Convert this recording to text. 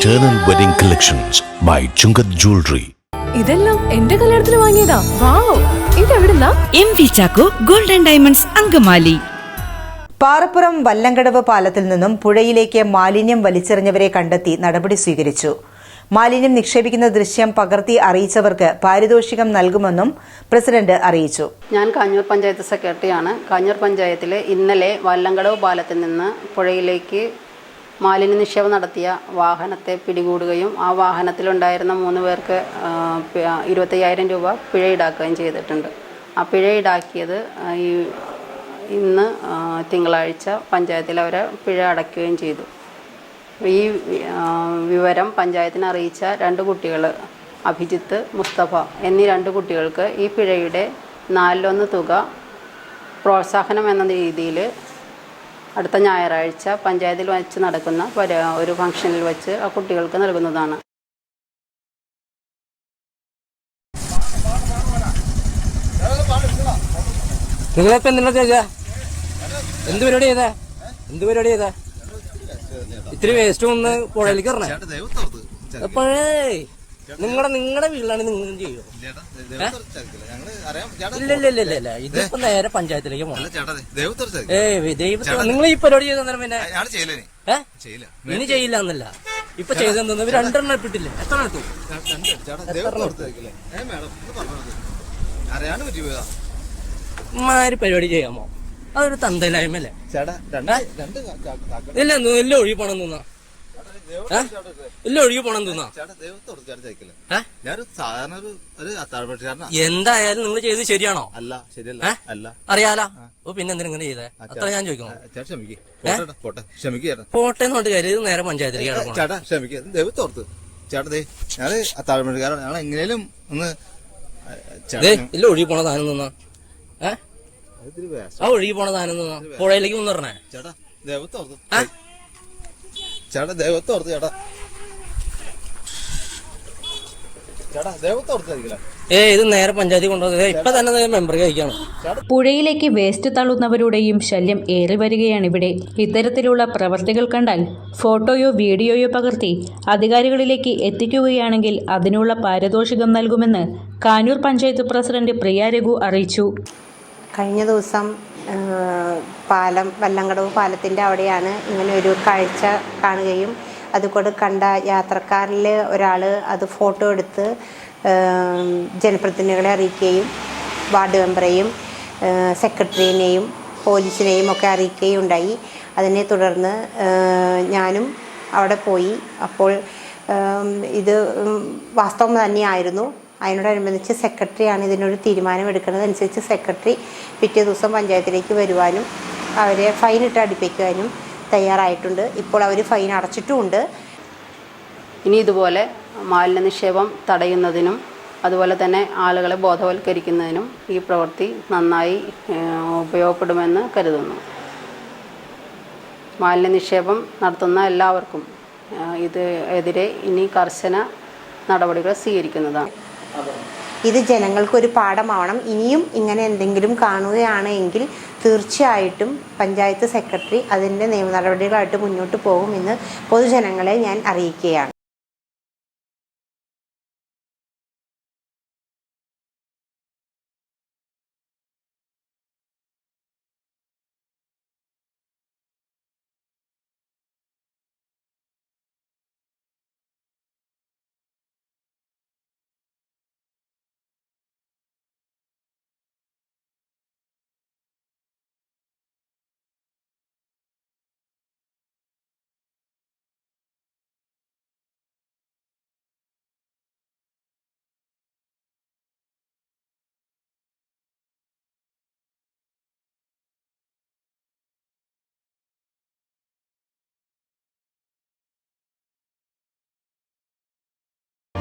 Eternal Wedding Collections by Chungat Jewelry. ഇതെല്ലാം എന്റെ കല്യാണത്തിന് വാങ്ങിയതാ. Wow ഇതെവിടുന്നാ? M V Chacko golden diamonds Angamaly. Parappuram Vallamkadavu പാലത്തിൽ നിന്നും പുഴയിലേക്ക് മാലിന്യം വലിച്ചെറിഞ്ഞവരെ കണ്ടെത്തി നടപടി സ്വീകരിച്ചു. മാലിന്യം നിക്ഷേപിക്കുന്ന ദൃശ്യം പകർത്തി അറിയിച്ചവർക്ക് പാരിതോഷികം നൽകുമെന്നും പ്രസിഡന്റ് അറിയിച്ചു. ഞാൻ കാഞ്ഞൂർ പഞ്ചായത്ത് സെക്രട്ടറിയാണ്. കാഞ്ഞൂർ പഞ്ചായത്തിലെ ഇന്നലെ വല്ലങ്കടവ് പാലത്തിൽ നിന്ന് പുഴയിലേക്ക് മാലിന്യ നിക്ഷേപം നടത്തിയ വാഹനത്തെ പിടികൂടുകയും ആ വാഹനത്തിലുണ്ടായിരുന്ന മൂന്ന് പേർക്ക് ഇരുപത്തയ്യായിരം രൂപ പിഴ ഈടാക്കുകയും ചെയ്തിട്ടുണ്ട്. ആ പിഴ ഈടാക്കിയത് ഈ ഇന്ന് തിങ്കളാഴ്ച പഞ്ചായത്തിൽ അവരെ പിഴ അടയ്ക്കുകയും ചെയ്തു. ഈ വിവരം പഞ്ചായത്തിനെ അറിയിച്ച രണ്ട് കുട്ടികൾ അഭിജിത്ത് മുസ്തഫ എന്നീ രണ്ട് കുട്ടികൾക്ക് ഈ പിഴയുടെ നാലിലൊന്ന് തുക പ്രോത്സാഹനം എന്ന രീതിയിൽ അടുത്ത ഞായറാഴ്ച പഞ്ചായത്തിൽ വെച്ച് നടക്കുന്ന ഒരു ഫംഗ്ഷനിൽ വെച്ച് ആ കുട്ടികൾക്ക് നൽകുന്നതാണ്. നിങ്ങളിപ്പോ എന്തിനാ ചേച്ചാ? എന്ത് പരിപാടി ചെയ്താ? എന്ത് പരിപാടി ചെയ്താ? ഇത്തിരി വേസ്റ്റ് ഒന്ന് പുഴയിലേക്ക് ഇറങ്ങേ അപ്പോഴേ നിങ്ങളുടെ നിങ്ങളുടെ വീട്ടിലാണ് നിങ്ങൾ ചെയ്യോ ഇല്ല ഇല്ല ഇല്ല ഇല്ല ഇല്ല. ഇതിപ്പോ നേരെ പഞ്ചായത്തിലേക്ക് പോകണം ഏ ദൈവത്തെ നിങ്ങൾ ഈ പരിപാടി ചെയ്ത നേരം പിന്നെ ഇനി? ചെയ്യില്ല. എന്നല്ല. ഇപ്പൊ ചെയ്തെന്ന് രണ്ടെണ്ണം ഇട്ടിട്ടില്ലേ? എത്ര എടുത്തു മാര് പരിപാടി ചെയ്യാമോ? അതൊരു തന്തയിലായ്മല്ലേ ചേട്ടാ രണ്ട് രണ്ട് ഇല്ല ഇല്ല ഒഴുകി പോണം തിന്നാ ഇല്ല ഒഴുകി പോണം തോന്നാ. എന്തായാലും നിങ്ങൾ ചെയ്ത് ശരിയാണോ? അല്ല ശരിയല്ല അല്ല. അറിയാലോ? ഓ പിന്നെ എന്തിനാ ഇങ്ങനെ ചെയ്തേ? അത്ര ഞാൻ ചോദിക്കണം? പോട്ടെ പോട്ടെ. ക്ഷമിക്ക് പോട്ടെ എന്ന് പറഞ്ഞിട്ട് കാര്യം നേരെ പഞ്ചായത്തിലേക്ക് ചേട്ടാ ക്ഷമിക്കുക ദൈവത്തോർത്ത് ചേട്ടാ ദേ ഞാൻ അത്താഴപക്ഷക്കാരൻ ഞങ്ങൾ എങ്ങനെയും ഒന്ന് ഇല്ല ഒഴുകി പോണ സാധനം തോന്നാ. ഏ? ആ ഒഴുകി പോണ സാധനം തോന്നാ. പുഴയിലേക്ക് ഒന്ന് പറഞ്ഞേ ചേട്ടാ ദൈവത്തോർത്ത്? ചേട്ടാ ദൈവത്തോർത്ത് ചേട്ടാ. ഏ ഇത് നേരെ പഞ്ചായത്തിൽ കൊണ്ടുപോകുന്നത് ഇപ്പൊ തന്നെ മെമ്പർ കഴിക്കണം. പുഴയിലേക്ക് വേസ്റ്റ് തള്ളുന്നവരുടെയും ശല്യം ഏറി വരികയാണ് ഇവിടെ. ഇത്തരത്തിലുള്ള പ്രവർത്തികൾ കണ്ടാൽ ഫോട്ടോയോ വീഡിയോയോ പകർത്തി അധികാരികളിലേക്ക് എത്തിക്കുകയാണെങ്കിൽ അതിനുള്ള പാരിതോഷികം നൽകുമെന്ന് കാനൂർ പഞ്ചായത്ത് പ്രസിഡന്റ് പ്രിയ രഘു അറിയിച്ചു. കഴിഞ്ഞ ദിവസം പാലം വല്ലങ്കടവ് പാലത്തിന്റെ അവിടെയാണ് ഇങ്ങനെ ഒരു കാഴ്ച കാണുകയും അതുകൊണ്ട് കണ്ട യാത്രക്കാരിൽ ഒരാൾ അത് ഫോട്ടോ എടുത്ത് ജനപ്രതിനിധികളെ അറിയിക്കുകയും വാർഡ് മെമ്പറേയും സെക്രട്ടറിനെയും പോലീസിനെയും ഒക്കെ അറിയിക്കുകയും ഉണ്ടായി അതിനെ തുടർന്ന് ഞാനും അവിടെ പോയി. അപ്പോൾ ഇത് വാസ്തവം തന്നെയായിരുന്നു. അതിനോടനുബന്ധിച്ച് സെക്രട്ടറിയാണ് ഇതിനൊരു തീരുമാനം എടുക്കുന്നത്. അനുസരിച്ച് സെക്രട്ടറി പിറ്റേ ദിവസം പഞ്ചായത്തിലേക്ക് വരുവാനും അവരെ ഫൈൻ ഇട്ട് അടിപ്പിക്കുവാനും തയ്യാറായിട്ടുണ്ട്. ഇപ്പോൾ അവർ ഫൈൻ അടച്ചിട്ടുമുണ്ട്. ഇനി ഇതുപോലെ മാലിന്യ നിക്ഷേപം തടയുന്നതിനും അതുപോലെ തന്നെ ആളുകളെ ബോധവൽക്കരിക്കുന്നതിനും ഈ പ്രവൃത്തി നന്നായി ഉപയോഗപ്പെടുമെന്ന് കരുതുന്നു. മാലിന്യ നിക്ഷേപം നടത്തുന്ന എല്ലാവർക്കും ഇത് എതിരെ ഇനി കർശന നടപടികൾ സ്വീകരിക്കുന്നതാണ്. ഇത് ജനങ്ങൾക്കൊരു പാഠമാവണം. ഇനിയും ഇങ്ങനെ എന്തെങ്കിലും കാണുകയാണ് എങ്കിൽ തീർച്ചയായിട്ടും പഞ്ചായത്ത് സെക്രട്ടറി അതിന്റെ നിയമ നടപടികളായിട്ട് മുന്നോട്ട് പോകുമെന്ന് പൊതുജനങ്ങളെ ഞാൻ അറിയിക്കുകയാണ്.